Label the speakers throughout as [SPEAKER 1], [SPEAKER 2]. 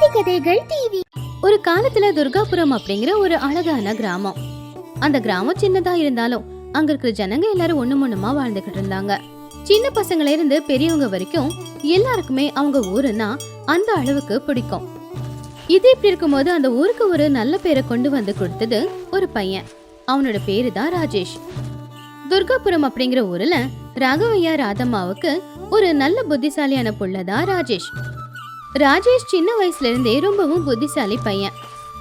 [SPEAKER 1] நீதி கதைகள் டிவி
[SPEAKER 2] ஒரு காலத்துல துர்காபுரம் அப்படிங்கிற ஒரு அழகான கிராமம். அந்த கிராமம் சின்னதா இருந்தாலும் அங்க இருக்கிற ஜனங்க எல்லாரும் ஒண்ணு ஒண்ணுமா வாழ்ந்துகிட்டு இருந்தாங்க. சின்ன பசங்கள இருந்து பெரியவங்க வரைக்கும் எல்லாருக்குமே அவங்க ஊருன்னா அந்த அளவுக்கு பிடிக்கும். இது இப்படி இருக்கும்போது அந்த ஊருக்கு ஒரு நல்ல பேரை கொண்டு வந்து கொடுத்தது ஒரு பையன். அவனோட பேரு தான் ராஜேஷ். துர்காபுரம் அப்படிங்கிற ஊர்ல ராகவையா ராதம்மாவுக்கு ஒரு நல்ல புத்திசாலியான புள்ளதான் ராஜேஷ். ராஜேஷ் சின்ன வயசுல இருந்தே ரொம்பவும் புத்திசாலி பையன்.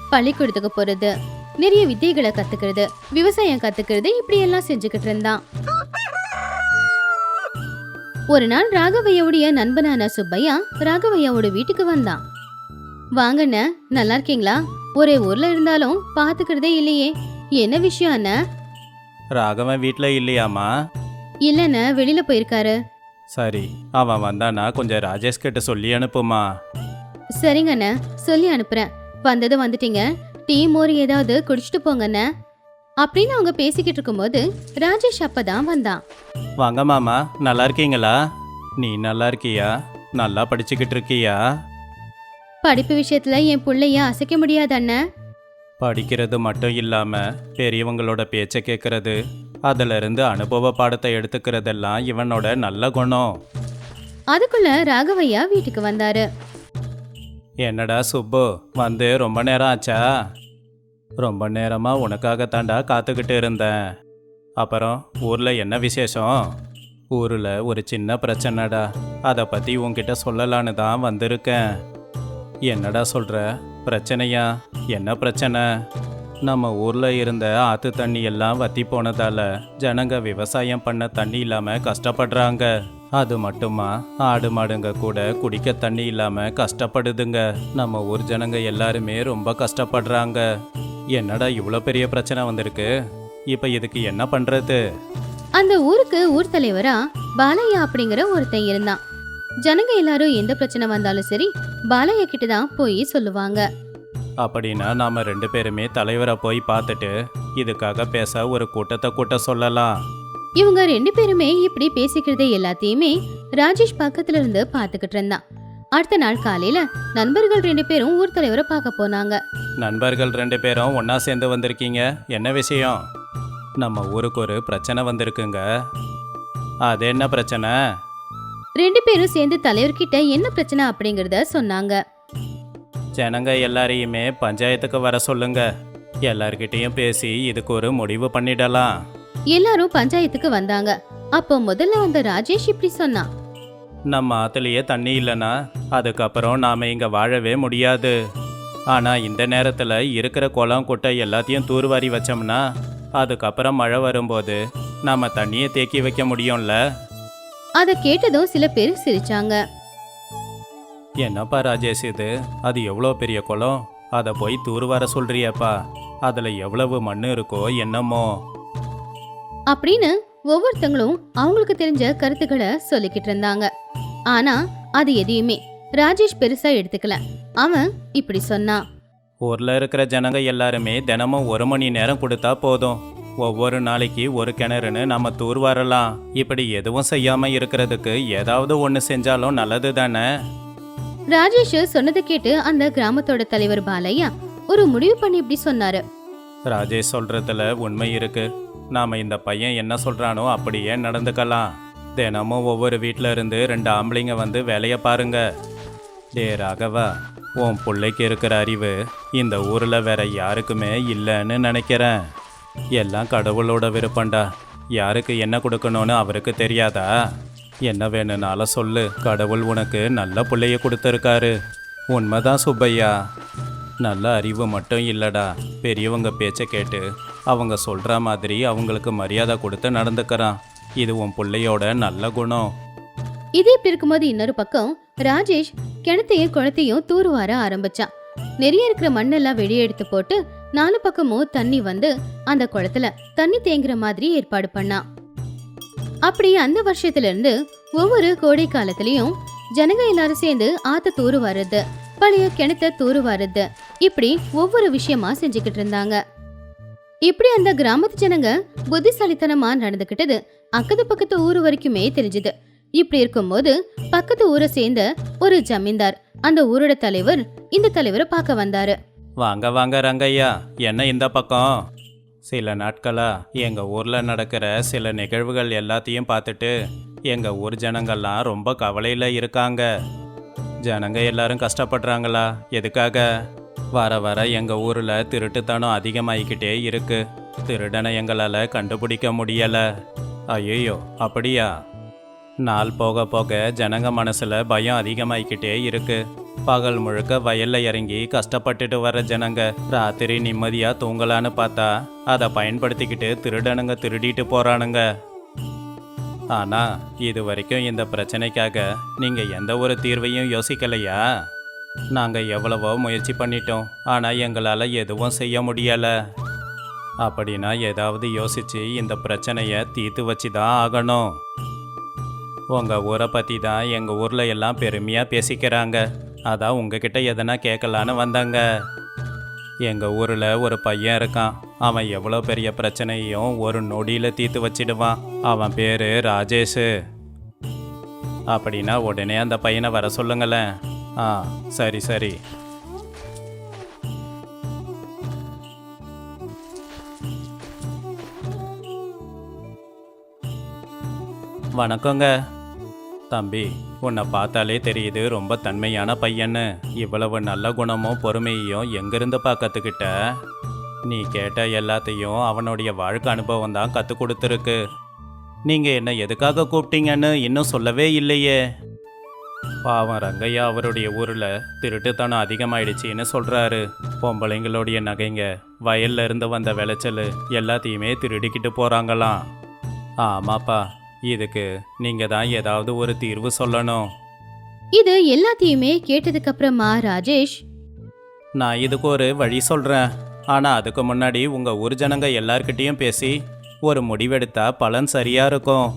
[SPEAKER 2] பள்ளிக்கூடத்துக்கு போறது நிறைய வித்தைகளை கத்துக்கிறது விவசாயம் கத்துக்கிறது இப்படி எல்லாம் செஞ்சுக்கிட்டு இருந்தான். ஒரு நாள் ராகவையாவுடைய நண்பனான சுப்பையா ராகவையாவோட வீட்டுக்கு வந்தான். வாங்கண்ண நல்லா இருக்கீங்களா? ஒரே ஊர்ல இருந்தாலும் பாத்துக்கிறதே இல்லையே. என்ன விஷயம் அண்ணா?
[SPEAKER 3] ராகவன் வீட்டில் இல்லையாம்மா.
[SPEAKER 2] இல்லண்ண வெளியில போயிருக்காரு.
[SPEAKER 3] சரி அவன் வந்தானா கொஞ்சம் ராஜேஷ் கிட்ட சொல்லி அனுப்புமா?
[SPEAKER 2] சரிங்க அண்ணா சொல்லி அனுப்புறேன். வந்தது வந்துட்டீங்க. டீ மோர் ஏதாவது குடிச்சிட்டு போங்கண்ணே அப்படின்னு அவங்க பேசிக்கிட்டு இருக்கும்போது ராஜேஷ் அப்பதான் வந்தான்.
[SPEAKER 3] வாங்க மாமா நல்லா இருக்கீங்களா? நீ நல்லா இருக்கியா? நல்லா படிச்சுக்கிட்டு இருக்கியா?
[SPEAKER 2] படிப்பு விஷயத்துல என் புள்ளைய அசைக்க முடியாது அண்ணன்
[SPEAKER 3] படிக்கிறது மட்டும் இல்லாம பெரியவங்களோட பேச்சை கேட்கறது அதுல இருந்து அனுபவ பாடத்தை எடுத்துக்கிறதெல்லாம் இவனோட நல்ல குணம்.
[SPEAKER 2] அதுக்குள்ள ராகவையா வீட்டுக்கு வந்தாரு.
[SPEAKER 3] என்னடா சுப்பு வந்து ரொம்ப நேரம் ஆச்சா? ரொம்ப நேரமா உனக்காக தாண்டா காத்துக்கிட்டு இருந்தேன். அப்புறம் ஊர்ல என்ன விசேஷம்? ஊர்ல ஒரு சின்ன பிரச்சனைடா. அதை பத்தி உன்கிட்ட சொல்லலான்னு தான் வந்திருக்கேன். என்னடா சொல்ற? பிரச்சனையா? என்ன பிரச்சனை? நம்ம ஊரில் இருந்த ஆற்று தண்ணி எல்லாம் வத்தி போனதால ஜனங்க விவசாயம் பண்ண தண்ணி இல்லாமல் கஷ்டப்படுறாங்க. அது மட்டுமா? ஆடு மாடுங்க கூட குடிக்க தண்ணி இல்லாமல் கஷ்டப்படுதுங்க. நம்ம ஊர் ஜனங்க எல்லாருமே ரொம்ப கஷ்டப்படுறாங்க. என்னடா இவ்வளோ பெரிய பிரச்சனை வந்திருக்கு? இப்போ இதுக்கு என்ன பண்ணுறது
[SPEAKER 2] அந்த ஊருக்கு ஊர் தலைவரா பாலையா அப்படிங்கிற ஒருத்தன் இருந்தான். ஜனங்க எல்லாரும் எந்த பிரச்சனை வந்தாலும் சரி பாலையா கிட்ட தான் போய் சொல்லுவாங்க.
[SPEAKER 3] அப்படின்னா நாம ரெண்டு பேருமே தலைவரை போய் பார்த்துட்டு இதுக்காக பேச ஒரு கூட்டத்தை கூட்ட சொல்லலாம்.
[SPEAKER 2] இவங்க ரெண்டு பேருமே இப்படி பேசிக்கிறதை எல்லாத்தையுமே ராஜேஷ் பக்கத்துல இருந்து பாத்துக்கிட்டு இருந்தான். அடுத்த நாள் காலையில நண்பர்கள் ரெண்டு பேரும் ஊர் தலைவரை பார்க்க போனாங்க.
[SPEAKER 3] நண்பர்கள் ரெண்டு பேரும் ஒன்றா சேர்ந்து வந்திருக்கீங்க? என்ன விஷயம்? நம்ம ஊருக்கு ஒரு பிரச்சனை வந்திருக்குங்க. அது என்ன பிரச்சனை?
[SPEAKER 2] ரெண்டு பேரும் சேர்ந்து தலைவர்கிட்ட என்ன பிரச்சனை அப்படிங்கறத சொன்னாங்க.
[SPEAKER 3] ஜனங்க எல்லாரையுமே பஞ்சாயத்துக்கு வர சொல்லுங்க. எல்லார்கிட்டயும் பேசி இதுக்கு ஒரு முடிவு பண்ணிடலாம்.
[SPEAKER 2] எல்லாரும் பஞ்சாயத்துக்கு வந்தாங்க. அப்போ முதல்ல வந்த ராஜேஷ் இப்படி சொன்னான்
[SPEAKER 3] நம்ம ஆத்துலயே தண்ணி இல்லைன்னா அதுக்கப்புறம் நாம இங்க வாழவே முடியாது. ஆனா இந்த நேரத்துல இருக்கிற குளம் குட்டை எல்லாத்தையும் தூர்வாரி வச்சோம்னா அதுக்கப்புறம் மழை வரும்போது நாம தண்ணியை தேக்கி வைக்க முடியும்ல?
[SPEAKER 2] அத கேட்டதும் சில பேர் சிரிச்சாங்க.
[SPEAKER 3] என்னப்பா ராஜேஷ் இது? அது எவ்வளோ பெரிய குளம்? அதை போய் தூர்வார சொல்றியப்பா. அதில் எவ்வளவு மண் இருக்கோ என்னமோ.
[SPEAKER 2] அப்படின்னு ஒவ்வொருத்தங்களும் அவங்களுக்கு தெரிஞ்ச கருத்துக்களை சொல்லிக்கிட்டு இருந்தாங்க. ஆனா அது எதையுமே ராஜேஷ் பெருசா எடுத்துக்கல. அவன் இப்படி சொன்னான்.
[SPEAKER 3] ஊரில் இருக்கிற ஜனங்க எல்லாருமே தினமும் ஒரு மணி நேரம் கொடுத்தா போதும். ஒவ்வொரு நாளைக்கு ஒரு கிணறுன்னு நம்ம தூர்வாரலாம் இப்படி எதுவும் செய்யாம இருக்கிறதுக்கு ஏதாவது ஒன்று செஞ்சாலும் நல்லது தானே?
[SPEAKER 2] ராஜேஷ் சொன்னதை கேட்டு அந்த கிராமத்தோட தலைவர் பாலையா ஒரு முடிவு பண்ணி இப்படி சொன்னாரு.
[SPEAKER 3] ராஜேஷ் சொல்றதுல உண்மை இருக்கு. நாம இந்த பையன் என்ன சொல்றானோ அப்படியே நடந்துக்கலாம். தினமும் ஒவ்வொரு வீட்டில இருந்து ரெண்டு ஆம்பளைங்க வந்து வேலையை பாருங்க. டே ராகவா உன் பிள்ளைக்கு இருக்கிற அறிவு இந்த ஊர்ல வேற யாருக்குமே இல்லைன்னு நினைக்கிறேன். எல்லாம் கடவுளோட விருப்பம்டா. யாருக்கு என்ன கொடுக்கணும்னு அவருக்கு தெரியாதா? என்ன வேணும்னாலும் சொல்லு. கடவுள் உனக்கு நல்ல பிள்ளைய கொடுத்துருக்காரு. உண்மைதான் சுப்பையா. நல்ல அறிவு மட்டும் இல்லடா. பெரியவங்க பேச்சை கேட்டு அவங்க சொல்கிற மாதிரி அவங்களுக்கு மரியாதை கொடுத்து நடந்துக்கிறான். இது உன் பிள்ளையோட நல்ல குணம்.
[SPEAKER 2] இது இப்படி இருக்கும்போது இன்னொரு பக்கம் ராஜேஷ் கிணத்தையும் குளத்தையும் தூர்வார ஆரம்பிச்சான். நிறைய இருக்கிற மண்ணெல்லாம் வெளியே எடுத்து போட்டு நாலு பக்கமும் தண்ணி வந்து அந்த குளத்துல தண்ணி தேங்குற மாதிரி ஏற்பாடு பண்ணான். அப்படி அந்த வருஷத்துல இருந்து ஒவ்வொரு கோடை காலத்திலயும் ஜனங்க எல்லாரும் சேர்ந்து ஆத்த தூரு வர்றது பழைய கிணத்த தூரு வர்றது இப்படி ஒவ்வொரு விஷயமா செஞ்சுக்கிட்டு இருந்தாங்க. இப்படி அந்த கிராமத்து ஜனங்க புத்திசாலித்தனமா நடந்துகிட்டது அக்கத்து பக்கத்து ஊர் வரைக்குமே தெரிஞ்சது. இப்படி இருக்கும்போது பக்கத்து ஊரை சேர்ந்த ஒரு ஜமீன்தார் அந்த ஊரோட தலைவர் இந்த தலைவரை பார்க்க வந்தாரு.
[SPEAKER 3] வாங்க வாங்க ரங்கையா என்ன இந்த பக்கம்? சில நாட்களா எங்க ஊர்ல நடக்கிற சில நிகழ்வுகள் எல்லாத்தையும் பார்த்துட்டு எங்க ஊர் ஜனங்கள்லாம் ரொம்ப கவலையில இருக்காங்க. ஜனங்க எல்லாரும் கஷ்டப்படுறாங்களா? எதுக்காக? வர வர எங்க ஊர்ல திருட்டுத்தனம் அதிகமாகிக்கிட்டே இருக்கு. திருடனை எங்களால் கண்டுபிடிக்க முடியல. ஐயோ அப்படியா? நாள் போக போக ஜனங்க மனசில் பயம் அதிகமாயிக்கிட்டே இருக்கு. பகல் முழுக்க வயல்ல இறங்கி கஷ்டப்பட்டுட்டு வர ஜனங்க ராத்திரி நிம்மதியா தூங்கலான்னு பார்த்தா அதை பயன்படுத்திக்கிட்டு திருடனுங்க திருடிட்டு போறானுங்க. ஆனா இது வரைக்கும் இந்த பிரச்சனைக்காக நீங்க எந்த ஒரு தீர்வையும் யோசிக்கலையா? நாங்க எவ்வளவோ முயற்சி பண்ணிட்டோம் ஆனா எங்களால எதுவும் செய்ய முடியல. அப்படின்னா ஏதாவது யோசிச்சு இந்த பிரச்சனையை தீர்த்து வச்சு தான் ஆகணும். உங்கள் ஊரை பற்றி தான் எங்கள் ஊரில் எல்லாம் பெருமையாக பேசிக்கிறாங்க. அதான் உங்ககிட்ட எதனா கேட்கலான்னு வந்தாங்க. எங்கள் ஊரில் ஒரு பையன் இருக்கான். அவன் எவ்வளோ பெரிய பிரச்சனையும் ஒரு நொடியில் தீர்த்து வச்சிடுவான். அவன் பேர் ராஜேஷ். அப்படின்னா உடனே அந்த பையனை வர சொல்லுங்களேன். ஆ சரி சரி. வணக்கங்க. தம்பி உன்னை பார்த்தாலே தெரியுது ரொம்ப தன்மையான பையன்னு. இவ்வளவு நல்ல குணமும் பொறுமையையும் எங்கிருந்து கற்றுக்கிட்ட நீ கேட்ட எல்லாத்தையும் அவனுடைய வாழ்க்கை அனுபவம் தான் கற்றுக் கொடுத்துருக்கு. நீங்கள் என்னை எதுக்காக கூப்பிட்டீங்கன்னு இன்னும் சொல்லவே இல்லையே. பாவம் ரங்கையா அவருடைய ஊரில் திருட்டுத்தனம் அதிகமாயிடுச்சின்னு சொல்கிறாரு பொம்பளைங்களுடைய நகைங்க வயல்ல இருந்து வந்த விளைச்சல் எல்லாத்தையுமே திருடிக்கிட்டு போகிறாங்களாம் ஆமாப்பா இதுக்கு நீங்கள் தான் ஏதாவது ஒரு தீர்வு சொல்லணும்.
[SPEAKER 2] இது எல்லாத்தையுமே கேட்டதுக்கு அப்புறமா ராஜேஷ்
[SPEAKER 3] நான் இதுக்கு ஒரு வழி சொல்கிறேன் ஆனால் அதுக்கு முன்னாடி உங்கள் ஊர் ஜனங்க எல்லார்கிட்டேயும் பேசி ஒரு முடிவெடுத்தா பலன் சரியாக இருக்கும்.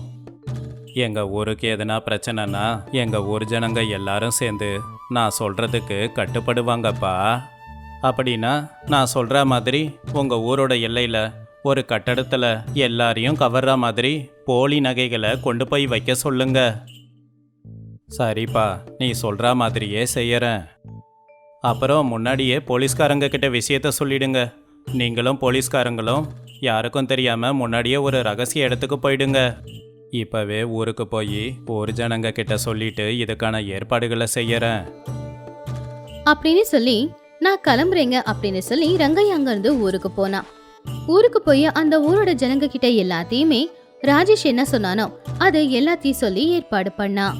[SPEAKER 3] எங்கள் ஊருக்கு எதுனா பிரச்சனைனா எங்கள் ஊர் ஜனங்க எல்லாரும் சேர்ந்து நான் சொல்கிறதுக்கு கட்டுப்படுவாங்கப்பா. அப்படின்னா நான் சொல்கிற மாதிரி உங்கள் ஊரோட எல்லையில் ஒரு கட்டடத்தில் எல்லாரையும் கவர்ற மாதிரி போலி நகைகளை கொண்டு போய் வைக்க சொல்லுங்க. சரிப்பா நீ சொல்கிற மாதிரியே செய்யறேன். அப்புறம் முன்னாடியே போலீஸ்காரங்க கிட்ட விஷயத்த சொல்லிடுங்க. நீங்களும் போலீஸ்காரங்களும் யாருக்கும் தெரியாமல் முன்னாடியே ஒரு ரகசிய இடத்துக்கு போயிடுங்க. இப்போவே ஊருக்கு போய் ஒரு ஜனங்க கிட்ட சொல்லிட்டு இதுக்கான ஏற்பாடுகளை செய்யறேன்.
[SPEAKER 2] அப்படின்னு சொல்லி நான் கிளம்புறேங்க அப்படின்னு சொல்லி ரங்கையா அங்கேருந்து ஊருக்கு போனான் ஊருக்கு போய் அந்த ஊரோட ஜனங்க கிட்ட எல்லாத்தையுமே ராஜேஷ் என்ன சொன்னானோ அது எல்லாத்தையும் சொல்லி ஏற்பாடு பண்ணான்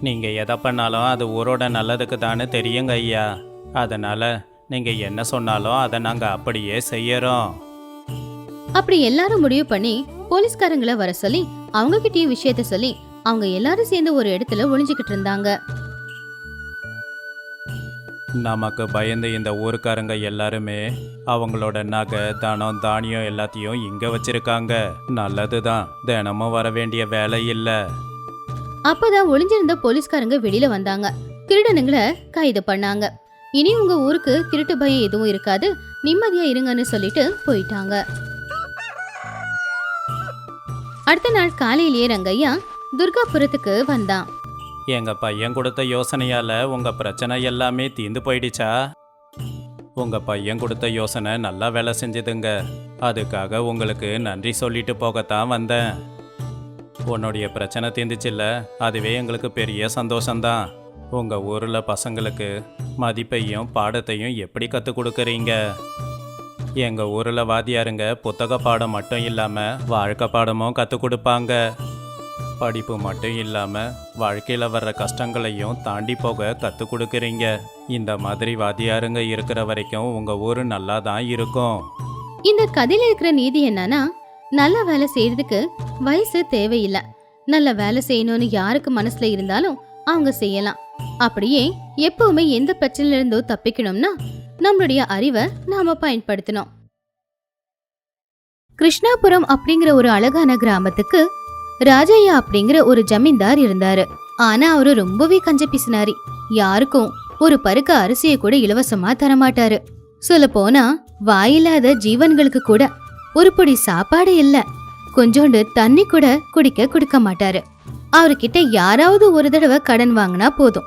[SPEAKER 3] நீங்க எதை பண்ணாலும் அது ஊரோட நல்லதுக்கு தானே தெரியுங்க ஐயா. அதனால நீங்க என்ன சொன்னாலும் அதை நாங்க அப்படியே செய்யறோம்.
[SPEAKER 2] அப்படி எல்லாரும் முடிவு பண்ணி போலீஸ்காரங்களை வர சொல்லி அவங்க கிட்டயும் விஷயத்த சொல்லி அவங்க எல்லாரும் சேர்ந்து ஒரு இடத்துல ஒளிஞ்சுக்கிட்டு இருந்தாங்க.
[SPEAKER 3] நமக்கு பயந்து இந்த ஊருக்காரங்க எல்லாருமே அவங்களோட நகை தனம் தானியம் எல்லாத்தையும் இங்க வச்சிருக்காங்க. நல்லதுதான். தினமும் வர வேண்டிய வேலை இல்ல.
[SPEAKER 2] அப்பதான் ஒளிஞ்சிருந்த போலீஸ்காரங்க வெளியில வந்தாங்க. திருடனுங்களை கைது பண்ணாங்க. இனி உங்க ஊருக்கு திருட்டு பயம் எதுவும் இருக்காது. நிம்மதியா இருங்கன்னு சொல்லிட்டு போயிட்டாங்க. அடுத்த நாள் காலையிலேயே ரங்கையா துர்காபுரத்துக்கு வந்தான்.
[SPEAKER 3] எங்க பையன் கொடுத்த யோசனையால உங்க பிரச்சனை எல்லாமே தீந்து போயிடுச்சா? உங்க பையன் கொடுத்த யோசனை நல்லா வேலை செஞ்சதுங்க. அதுக்காக உங்களுக்கு நன்றி சொல்லிட்டு போகத்தான் வந்தேன். உன்னுடைய பிரச்சனை தீர்ந்துச்சுல்ல அதுவே எங்களுக்கு பெரிய சந்தோஷம்தான். உங்க ஊர்ல பசங்களுக்கு மதிப்பையும் பாடத்தையும் எப்படி கற்றுக் கொடுக்குறீங்க? எங்கள் ஊரில் வாத்தியாருங்க புத்தக பாடம் மட்டும் இல்லாமல் வாழ்க்கை பாடமும் கற்றுக் கொடுப்பாங்க. படிப்பு மட்டும் இல்லாமல் வாழ்க்கையில் வர்ற கஷ்டங்களையும் தாண்டி போக கற்றுக் கொடுக்குறீங்க. இந்த மாதிரி வாத்தியாருங்க இருக்கிற வரைக்கும் உங்கள் ஊர் நல்லா தான் இருக்கும்.
[SPEAKER 2] இந்த கதையில இருக்கிற நீதி என்னன்னா நல்ல வேலை செய்யறதுக்கு வயசு தேவையில்லை. நல்ல வேலை செய்யணும்னு யாருக்கு மனசுல இருந்தாலும் அவங்க செய்யலாம். அப்படியே எப்பவுமே எந்த பிரச்சனையில இருந்தோ தப்பிக்கணும்னா நம்மளுடைய அறிவை நாம பயன்படுத்தணும். கிருஷ்ணாபுரம் அப்படிங்கிற ஒரு அழகான கிராமத்துக்கு ராஜையா அப்படிங்கிற ஒரு ஜமீன்தார் இருந்தாரு. ஆனா அவரு ரொம்பவே கஞ்ச பிசினாரி. யாருக்கும் ஒரு பருக்க அரிசியை கூட இலவசமா தரமாட்டாரு. சொல்ல போனா வாயில்லாத ஜீவன்களுக்கு கூட ஒரு பொடி சாப்பாடு இல்ல. கொஞ்சோண்டு தண்ணி கூட குடிக்க கொடுக்க மாட்டாரு. அவர்கிட்ட யாராவது ஒரு தடவை கடன் வாங்கினா போதும்.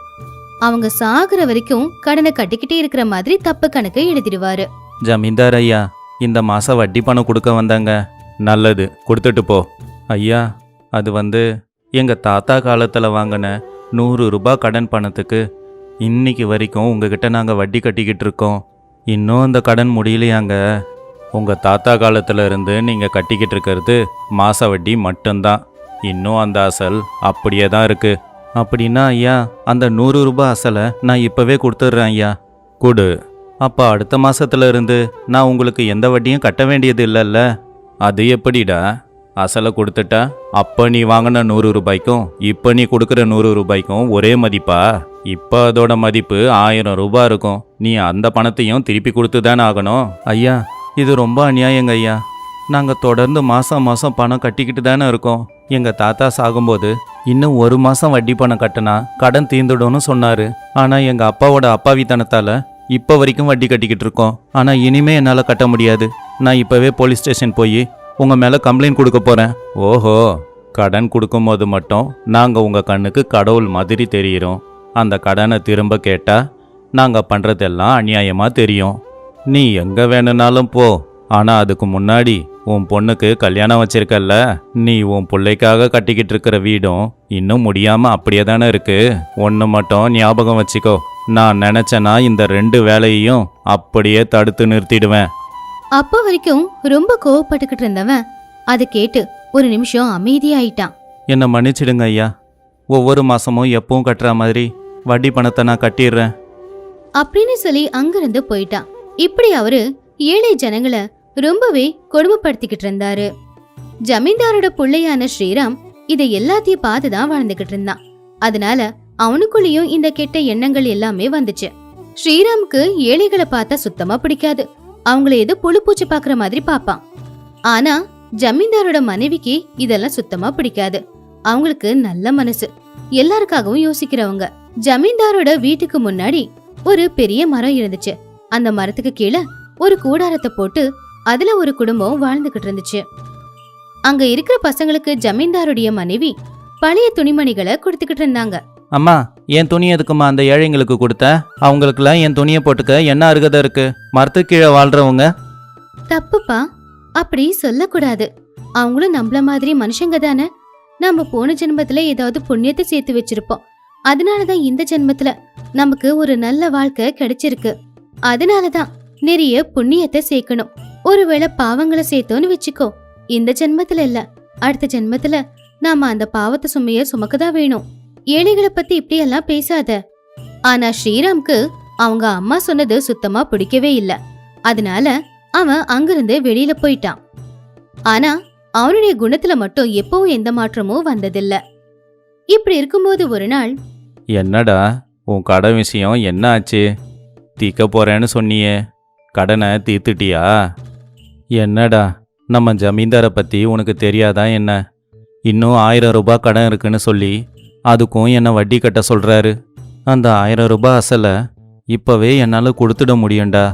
[SPEAKER 2] அவங்க சாகுற வரைக்கும் கடனை கட்டிக்கிட்டே இருக்கிற மாதிரி தப்பு கணக்கு எழுதிடுவாரு.
[SPEAKER 3] ஜமீன்தார் ஐயா இந்த மாதம் வட்டி பணம் கொடுக்க வந்தாங்க. நல்லது கொடுத்துட்டு போ. ஐயா அது வந்து எங்கள் தாத்தா காலத்தில் வாங்கின நூறு ரூபாய் கடன் பணத்துக்கு இன்னைக்கு வரைக்கும் உங்ககிட்ட நாங்கள் வட்டி கட்டிக்கிட்டு இருக்கோம். இன்னும் அந்த கடன் முடியலையாங்க. உங்கள் தாத்தா காலத்தில் இருந்து நீங்கள் கட்டிக்கிட்டு இருக்கிறது மாச வட்டி மட்டும்தான். இன்னும் அந்த அசல் அப்படியே தான் இருக்குது அப்படின்னா ஐயா அந்த நூறு ரூபாய் அசலை நான் இப்போவே கொடுத்துட்றேன் ஐயா. கொடு. அப்போ அடுத்த மாதத்துல இருந்து நான் உங்களுக்கு எந்த வட்டியும் கட்ட வேண்டியது இல்லைல்ல. அது எப்படிடா? அசலை கொடுத்துட்டா? அப்போ நீ வாங்கின நூறு ரூபாய்க்கும் இப்போ நீ கொடுக்குற நூறு ரூபாய்க்கும் ஒரே மதிப்பா? இப்போ அதோட மதிப்பு ஆயிரம் ரூபாய் இருக்கும். நீ அந்த பணத்தையும் திருப்பி கொடுத்து தானே ஆகணும்? ஐயா இது ரொம்ப அநியாயங்க ஐயா. நாங்கள் தொடர்ந்து மாதம் மாதம் பணம் கட்டிக்கிட்டு தானே இருக்கோம். எங்கள் தாத்தா சாகும்போது இன்னும் ஒரு மாதம் வட்டி பணம் கட்டினா கடன் தீர்ந்துடும்னு சொன்னார். ஆனால் எங்கள் அப்பாவோட அப்பாவித்தனத்தால் இப்போ வரைக்கும் வட்டி கட்டிக்கிட்டு இருக்கோம். ஆனால் இனிமே என்னால் கட்ட முடியாது. நான் இப்போவே போலீஸ் ஸ்டேஷன் போய் உங்கள் மேலே கம்ப்ளைண்ட் கொடுக்க போகிறேன் ஓஹோ கடன் கொடுக்கும்போது மட்டும் நாங்கள் உங்கள் கண்ணுக்கு கடவுள் மாதிரி தெரியிறோம். அந்த கடனை திரும்ப கேட்டால் நாங்கள் பண்ணுறதெல்லாம் அநியாயமாக தெரியும். நீ எங்கே வேணும்னாலும் போ. ஆனால் அதுக்கு முன்னாடி உன் பொண்ணுக்கு கல்யாணம் வச்சிருக்கல்ல நீ உன் பிள்ளைக்காக கட்டிக்கிட்டு இருக்கிற வீடும் இன்னும் முடியாமல் அப்படியே தானே இருக்கு. ஒன்று மட்டும் ஞாபகம் வச்சுக்கோ. நான் நினச்சேன்னா இந்த ரெண்டு வேலையையும் அப்படியே தடுத்து நிறுத்திடுவேன்.
[SPEAKER 2] அப்போ வரைக்கும் ரொம்ப கோவப்பட்டுக்கிட்டு இருந்தவன். அதை கேட்டு ஒரு நிமிஷம் அமைதியாயிட்டான்.
[SPEAKER 3] என்னை மன்னிச்சிடுங்க ஐயா. ஒவ்வொரு மாதமும் எப்பவும் கட்டுற மாதிரி வட்டி பணத்தை நான் கட்டிடுறேன்.
[SPEAKER 2] அப்படின்னு சொல்லி அங்கிருந்து போயிட்டான். இப்படி அவரு ஏழை ஜனங்களை ரொம்பவே கொடுமைப்படுத்திக்கிட்டு இருந்தாரு. ஜமீன்தாரோட புள்ளையான ஸ்ரீராம் இதை எல்லாத்தையும் பார்த்து தான் வாழ்ந்துகிட்டு இருந்தான். அதனால அவனுக்குள்ளேயும் இந்த கெட்ட எண்ணங்கள் எல்லாமே வந்துச்சு. ஸ்ரீராமுக்கு ஏழைகளை பார்த்தா சுத்தமா பிடிக்காது. அவங்கள ஏதோ புழு பூச்சி பாக்குற மாதிரி பாப்பான். ஆனா ஜமீன்தாரோட மனைவிக்கு இதெல்லாம் சுத்தமா பிடிக்காது. அவங்களுக்கு நல்ல மனசு. எல்லாருக்காகவும் யோசிக்கிறவங்க. ஜமீன்தாரோட வீட்டுக்கு முன்னாடி ஒரு பெரிய மரம் இருந்துச்சு. அந்த மரத்துக்கு கீழே ஒரு கூடாரத்தை போட்டு அதுல ஒரு குடும்பம் வாழ்ந்துகிட்டு இருந்துச்சு. அங்க இருக்கிற பசங்களுக்கு ஜமீன்தாருடைய மனைவி பழைய துணிமணிகளை கொடுத்துக்கிட்டு இருந்தாங்க.
[SPEAKER 3] அம்மா என் துணி எதுக்குமா அந்த ஏழைங்களுக்கு கொடுத்த? அவங்களுக்குலாம் என் துணியை போட்டுக்க என்ன அருகதை இருக்கு? மரத்து கீழே வாழ்றவங்க.
[SPEAKER 2] தப்புப்பா. அப்படி சொல்லக்கூடாது. அவங்களும் நம்மள மாதிரி மனுஷங்க தானே. நம்ம போன ஜென்மத்துல ஏதாவது புண்ணியத்தை சேர்த்து வச்சிருப்போம். அதனாலதான் இந்த ஜென்மத்துல நமக்கு ஒரு நல்ல வாழ்க்கை கிடைச்சிருக்கு. அதனாலதான் நிறைய புண்ணியத்தை சேர்க்கணும். ஒருவேளை பாவங்களை சேர்த்தோன்னு வச்சுக்கோ. இந்த ஜென்மத்துல இல்ல. அடுத்த ஜென்மத்துல நாம அந்த பாவத்தை சுமைய சுமக்கதான் வேணும். ஏழைகளை பத்தி இப்படி எல்லாம் பேசாத. ஆனா ஸ்ரீராம்க்கு அவங்க அம்மா சொன்னது சுத்தமா பிடிக்கவே இல்ல. அதனால அவன் அங்கிருந்து வெளியில போயிட்டான். ஆனா அவனுடைய குணத்துல மட்டும் எப்பவும் எந்த மாற்றமும் வந்ததில்ல. இப்படி இருக்கும்போது ஒரு நாள்
[SPEAKER 3] என்னடா உன் கடை விஷயம் என்ன ஆச்சு? தீக்க போறேன்னு சொன்னியே. கடனை தீர்த்துட்டியா? என்னடா நம்ம ஜமீன்தாரை பற்றி உனக்கு தெரியாதா என்ன? இன்னும் ஆயிரம் ரூபாய் கடன் இருக்குன்னு சொல்லி அதுக்கும் என்னை வட்டி கட்ட சொல்கிறாரு அந்த ஆயிரம் ரூபாய் அசலை இப்போவே என்னால் கொடுத்துட முடியும்டா.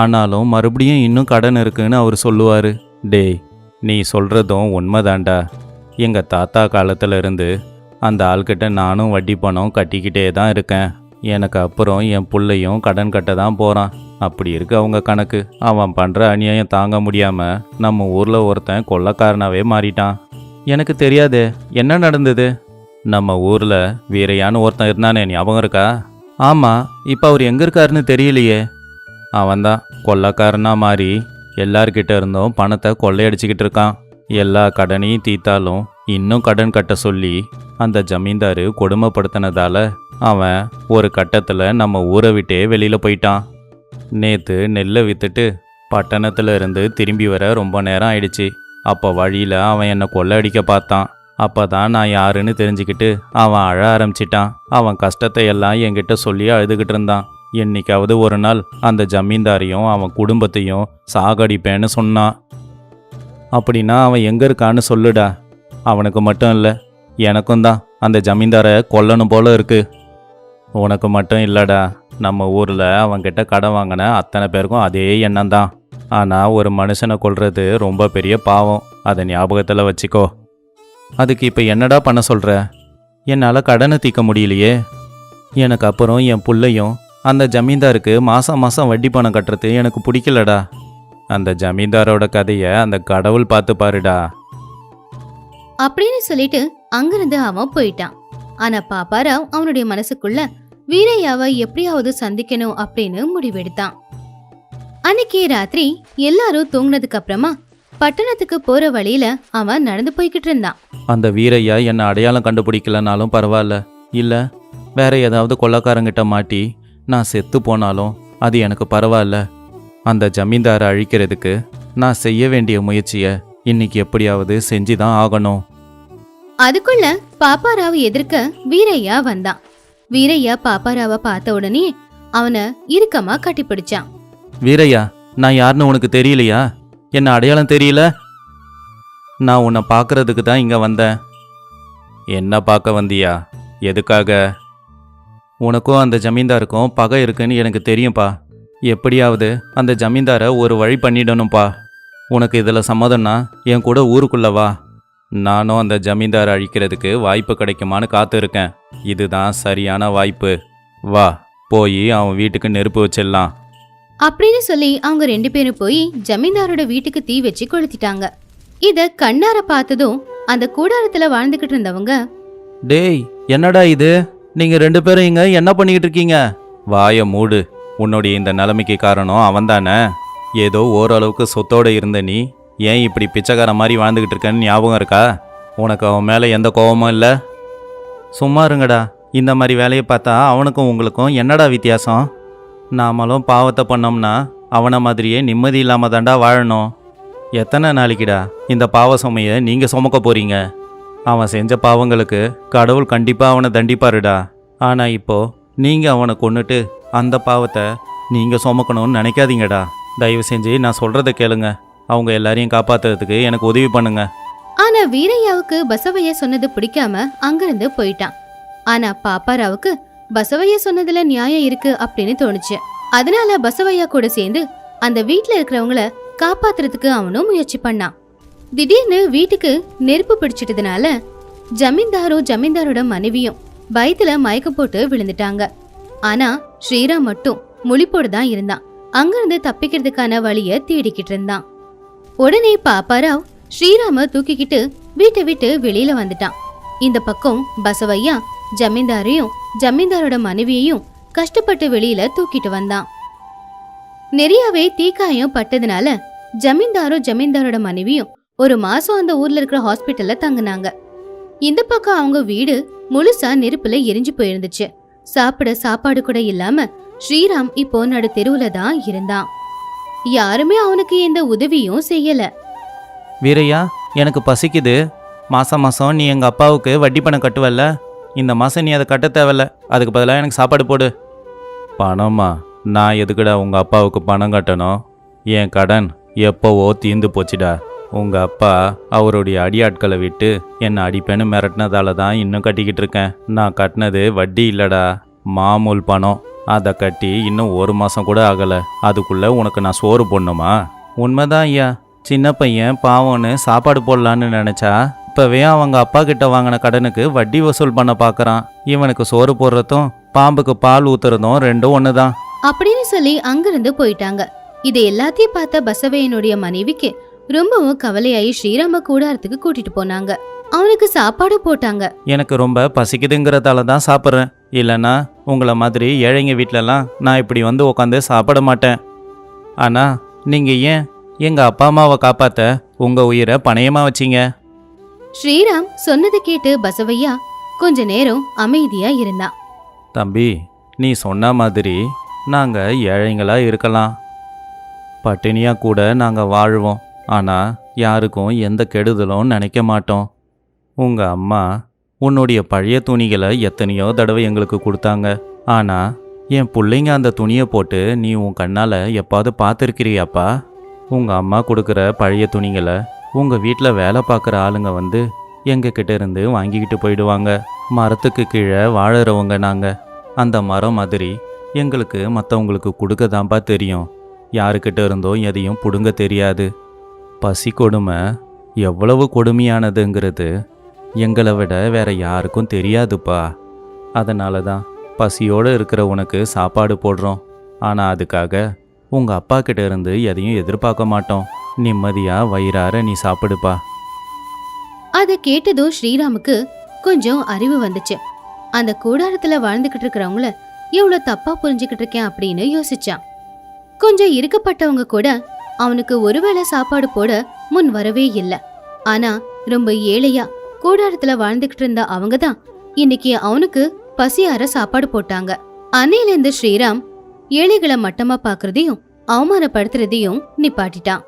[SPEAKER 3] ஆனாலும் மறுபடியும் இன்னும் கடன் இருக்குன்னு அவர் சொல்லுவார். டேய் நீ சொல்கிறதும் உண்மைதான்டா. எங்கள் தாத்தா காலத்தில் இருந்து அந்த ஆள்கிட்ட நானும் வட்டி பணம் கட்டிக்கிட்டே தான் இருக்கேன். எனக்கு அப்புறம் என் பிள்ளையும் கடன் கட்ட தான் போகிறான் அப்படி இருக்கு அவங்க கணக்கு. அவன் பண்ணுற அநியாயம் தாங்க முடியாமல் நம்ம ஊரில் ஒருத்தன் கொள்ளக்காரனாகவே மாறிட்டான். எனக்கு தெரியாதே என்ன நடந்தது? நம்ம ஊரில் வீரையான்னு ஒருத்தன் இருந்தானே ஞாபகம் இருக்கா? ஆமாம் இப்போ அவர் எங்கே இருக்காருன்னு தெரியலையே. அவன்தான் கொள்ளக்காரனா மாறி எல்லார்கிட்ட இருந்தும் பணத்தை கொள்ளையடிச்சிக்கிட்டு இருக்கான். எல்லா கடனையும் தீத்தாலும் இன்னும் கடன் கட்ட சொல்லி அந்த ஜமீன்தாரு கொடுமைப்படுத்தினதால அவன் ஒரு கட்டத்தில் நம்ம ஊரை விட்டே வெளியில் போயிட்டான். நேற்று நெல்லை விற்றுட்டு பட்டணத்துல இருந்து திரும்பி வர ரொம்ப நேரம் ஆயிடுச்சு. அப்போ வழியில் அவன் என்னை கொள்ளை அடிக்க பார்த்தான். அப்போ தான் நான் யாருன்னு தெரிஞ்சுக்கிட்டு அவன் அழ ஆரம்பிச்சிட்டான். அவன் கஷ்டத்தை எல்லாம் என்கிட்ட சொல்லி அழுதுகிட்டு இருந்தான். என்னைக்காவது ஒரு நாள் அந்த ஜமீன்தாரையும் அவன் குடும்பத்தையும் சாகடிப்பேன்னு சொன்னான். அப்படின்னா அவன் எங்கே இருக்கான்னு சொல்லுடா. அவனுக்கு மட்டும் இல்லை எனக்கும் தான் அந்த ஜமீன்தாரை கொல்லணும் போல இருக்கு. உனக்கு மட்டும் இல்லைடா நம்ம ஊரில் அவன்கிட்ட கடன் வாங்கின அத்தனை பேருக்கும் அதே எண்ணம் தான். ஆனால் ஒரு மனுஷனை கொல்றது ரொம்ப பெரிய பாவம். அதை ஞாபகத்தில் வச்சுக்கோ. அதுக்கு இப்போ என்னடா பண்ண சொல்கிற என்னால் கடனை தீர்க்க முடியலையே. எனக்கு அப்புறம் என் பிள்ளையும் அந்த ஜமீன்தாருக்கு மாதம் மாதம் வட்டி பணம் கட்டுறது எனக்கு பிடிக்கலடா. அந்த ஜமீன்தாரோட கதையை அந்த கடவுள் பார்த்து பாருடா.
[SPEAKER 2] அப்படின்னு சொல்லிட்டு அங்கிருந்து அவன் போயிட்டான். ஆனா பாப்பாராவ் அவனுடைய மனசுக்குள்ள வீரையாவை எப்படியாவது சந்திக்கணும் அப்படின்னு முடிவெடுத்தான். அன்னைக்கே ராத்திரி எல்லாரும் தூங்கினதுக்கு அப்புறமா பட்டணத்துக்கு போற வழியில அவன் நடந்து போய்கிட்டு இருந்தான்.
[SPEAKER 3] அந்த வீரையா என்னை அடையாளம் கண்டுபிடிக்கலனாலும் பரவாயில்ல. இல்லை வேற ஏதாவது கொள்ளக்காரங்கிட்ட மாட்டி நான் செத்து போனாலும் அது எனக்கு பரவாயில்ல. அந்த ஜமீன்தாரை அழிக்கிறதுக்கு நான் செய்ய வேண்டிய முயற்சியை இன்னைக்கு எப்படியாவது செஞ்சு தான் ஆகணும்.
[SPEAKER 2] அதுக்குள்ள பாப்பாராவ் எதிர்க்க வீரையா வந்தான். வீரையா பாப்பாராவ பார்த்த உடனே அவனை இறுக்கமா கட்டிப்பிடிச்சான்.
[SPEAKER 3] வீரையா நான் யாருன்னு உனக்கு தெரியலையா? என்ன அடையாளம் தெரியல? நான் உன்னை பார்க்கறதுக்கு தான் இங்கே வந்தேன். என்ன பார்க்க வந்தியா? எதுக்காக? உனக்கும் அந்த ஜமீன்தாருக்கும் பகை இருக்குன்னு எனக்கு தெரியும்ப்பா எப்படியாவது அந்த ஜமீன்தாரை ஒரு வழி பண்ணிடணும்ப்பா உனக்கு இதில் சம்மதம்னா என் கூட ஊருக்குள்ள வா. நானும் அந்த ஜமீன்தாரை அழிக்கிறதுக்கு வாய்ப்பு கிடைக்குமான்னு காத்திருக்கேன். இதுதான் சரியான வாய்ப்பு. வா போய் அவன் வீட்டுக்கு நெருப்பு வச்சிடலாம்.
[SPEAKER 2] அப்படின்னு சொல்லி அவங்க ரெண்டு பேரும் போய் ஜமீன்தாரோட வீட்டுக்கு தீ வச்சு கொளுத்திட்டாங்க. இத கண்ணார பார்த்ததும் அந்த கூடாரத்துல வாழ்ந்துகிட்டு இருந்தவங்க
[SPEAKER 3] டேய் என்னடா இது? நீங்க ரெண்டு பேரும் இங்க என்ன பண்ணிக்கிட்டு இருக்கீங்க? வாய மூடு. உன்னுடைய இந்த நிலைமைக்கு காரணம் அவன்தானே? ஏதோ ஓரளவுக்கு சொத்தோட இருந்த நீ ஏன் இப்படி பிச்சைக்கார மாதிரி வாழ்ந்துக்கிட்டு இருக்கேன்னு ஞாபகம் இருக்கா? உனக்கு அவன் மேலே எந்த கோபமும் இல்லை? சும்மா இருங்கடா. இந்த மாதிரி வேலையை பார்த்தா அவனுக்கும் உங்களுக்கும் என்னடா வித்தியாசம்? நாமளும் பாவத்தை பண்ணோம்னா அவனை மாதிரியே நிம்மதி இல்லாமல் தாண்டா வாழணும். எத்தனை நாளைக்குடா இந்த பாவ சுமையை நீங்கள் சுமக்க போறீங்க? அவன் செஞ்ச பாவங்களுக்கு கடவுள் கண்டிப்பாக அவனை தண்டிப்பாருடா. ஆனால் இப்போ நீங்கள் அவனை கொண்டுட்டு அந்த பாவத்தை நீங்கள் சுமக்கணும்னு நினைக்காதீங்கடா. தயவு செஞ்சு நான் சொல்கிறத கேளுங்க. அவங்க எல்லாரையும் காப்பாத்துறதுக்கு எனக்கு உதவி பண்ணுங்க.
[SPEAKER 2] ஆனா வீரையாவுக்கு பசவைய சொன்னது பிடிக்காம அங்கிருந்து போயிட்டான். ஆனா பாப்பாராவுக்கு பசவையா சொன்னதுல நியாயம் இருக்கு அப்படின்னு தோணுச்சு. அதனால பசவையா கூட சேர்ந்து அந்த வீட்டுல இருக்கிறவங்கள காப்பாத்துறதுக்கு அவனும் முயற்சி பண்ணான். திடீர்னு வீட்டுக்கு நெருப்பு பிடிச்சிட்டதுனால ஜமீன்தாரும் ஜமீன்தாரோட மனைவியும் பயத்துல மயக்க போட்டு விழுந்துட்டாங்க. ஆனா ஸ்ரீராம் மட்டும் முழிப்போடு தான் இருந்தான். அங்கிருந்து தப்பிக்கிறதுக்கான வழிய தேடிக்கிட்டு இருந்தான். உடனே பாப்பாராவ் ஸ்ரீராம தூக்கிக்கிட்டு வீட்டை விட்டு வெளியில வந்துட்டான். இந்த பக்கம் பசவையா ஜமீன்தாரையும் ஜமீன்தாரோட மனைவியையும் கஷ்டப்பட்டு வெளியில தூக்கிட்டு வந்தான். நிறையவே தீக்காயம் பட்டதுனால ஜமீன்தாரும் ஜமீன்தாரோட மனைவியும் ஒரு மாசம் அந்த ஊர்ல இருக்கிற ஹாஸ்பிட்டல்ல தங்குனாங்க. இந்த பக்கம் அவங்க வீடு முழுசா நெருப்புல எரிஞ்சு போயிருந்துச்சு. சாப்பிட சாப்பாடு கூட இல்லாம ஸ்ரீராம் இப்போ நடு தெருவுல தான் இருந்தான். யாருமே அவனுக்கு எந்த உதவியும் செய்யல.
[SPEAKER 3] வீரையா எனக்கு பசிக்குது. மாதம் மாதம் நீ எங்கள் அப்பாவுக்கு வட்டி பணம் கட்டுவல்ல? இந்த மாதம் நீ அதை கட்ட தேவையில்ல. அதுக்கு பதிலாக எனக்கு சாப்பாடு போடு. பணமா? நான் எதுக்குடா உங்கள் அப்பாவுக்கு பணம் கட்டணும்? என் கடன் எப்போவோ தீந்து போச்சுடா. உங்கள் அப்பா அவருடைய அடியாட்களை விட்டு என்னை அடிப்பேன்னு மிரட்டினதால தான் இன்னும் கட்டிக்கிட்டு இருக்கேன். நான் கட்டினது வட்டி இல்லைடா. மாமூல் பணம். அதை கட்டி இன்னும் ஒரு மாதம் கூட ஆகலை. அதுக்குள்ளே உனக்கு நான் சோறு போடணுமா? உண்மைதான் ஐயா. சின்ன பையன் பாவம்னு சாப்பாடு போடலான்னு நினச்சா இப்போவே அவங்க அப்பா கிட்ட வாங்கின கடனுக்கு வட்டி வசூல் பண்ண பார்க்கறான் இவனுக்கு சோறு போடுறதும் பாம்புக்கு பால் ஊத்துறதும் ரெண்டும் ஒன்று தான்
[SPEAKER 2] அப்படின்னு சொல்லி அங்கிருந்து போயிட்டாங்க. இது எல்லாத்தையும் பார்த்த பசவையனுடைய மனைவிக்கு ரொம்பவும் கவலையாயி ஸ்ரீராம கூடாரத்துக்கு கூட்டிட்டு போனாங்க. அவனுக்கு சாப்பாடு போட்டாங்க.
[SPEAKER 3] எனக்கு ரொம்ப பசிக்குதுங்கிறதால தான் சாப்பிட்றேன். இல்லைன்னா உங்களை மாதிரி ஏழைங்க வீட்டிலலாம் நான் இப்படி வந்து உட்காந்து சாப்பிட மாட்டேன். ஆனால் நீங்கள் ஏன் எங்கள் அப்பா அம்மாவை காப்பாற்ற உங்கள் உயிரை பணயமாக வச்சீங்க?
[SPEAKER 2] ஸ்ரீராம் சொன்னதை கேட்டு பசவையா கொஞ்ச நேரம் அமைதியா இருந்தான்
[SPEAKER 3] தம்பி நீ சொன்ன மாதிரி நாங்கள் ஏழைங்களா இருக்கலாம். பட்டினியாக கூட நாங்கள் வாழ்வோம். ஆனால் யாருக்கும் எந்த கெடுதலும் நினைக்க மாட்டோம். உங்கள் அம்மா உன்னுடைய பழைய துணிகளை எத்தனையோ தடவை எங்களுக்கு கொடுத்தாங்க. ஆனால் என் பிள்ளைங்க அந்த துணியை போட்டு நீ உன் கண்ணால் எப்பாவது பார்த்துருக்கிறியாப்பா? உங்கள் அம்மா கொடுக்குற பழைய துணிகளை உங்கள் வீட்டில் வேலை பார்க்குற ஆளுங்க வந்து எங்கள் கிட்ட இருந்து வாங்கிக்கிட்டு போயிடுவாங்க. மரத்துக்கு கீழே வாழறவங்க நாங்கள் அந்த மரம் மாதிரி எங்களுக்கு மற்றவங்களுக்கு கொடுக்க தான்ப்பா தெரியும். யாருக்கிட்ட இருந்தோ எதையும் பிடுங்க தெரியாது. பசி கொடுமை எவ்வளவு கொடுமையானதுங்கிறது எங்களை விட வேற யாருக்கும் தெரியாதுப்பா. அதனால தான் பசியோடு இருக்கிற உனக்கு சாப்பாடு போடுறோம். ஆனால் அதுக்காக உங்கள் அப்பா கிட்ட இருந்து எதையும் எதிர்பார்க்க மாட்டோம். நிம்மதியாக வயிறார நீ சாப்பிடுப்பா.
[SPEAKER 2] அதை கேட்டதும் ஸ்ரீராமுக்கு கொஞ்சம் அறிவு வந்துச்சு. அந்த கூடாரத்துல வாழ்ந்துகிட்டு இருக்கிறவங்கள எவ்வளவு தப்பா புரிஞ்சுக்கிட்டு இருக்கேன் அப்படின்னு யோசிச்சான். கொஞ்சம் இருக்கப்பட்டவங்க கூட அவனுக்கு ஒருவேளை சாப்பாடு போட முன் வரவே இல்லை. ஆனா ரொம்ப ஏழையா கூடாரத்துல வாழ்ந்துகிட்டு இருந்த அவங்க தான் இன்னைக்கு அவனுக்கு பசியார சாப்பாடு போட்டாங்க. அன்னையில இருந்து ஸ்ரீராம் ஏழைகளை மட்டமா பாக்குறதையும் அவமானப்படுத்துறதையும் நிப்பாட்டிட்டான்.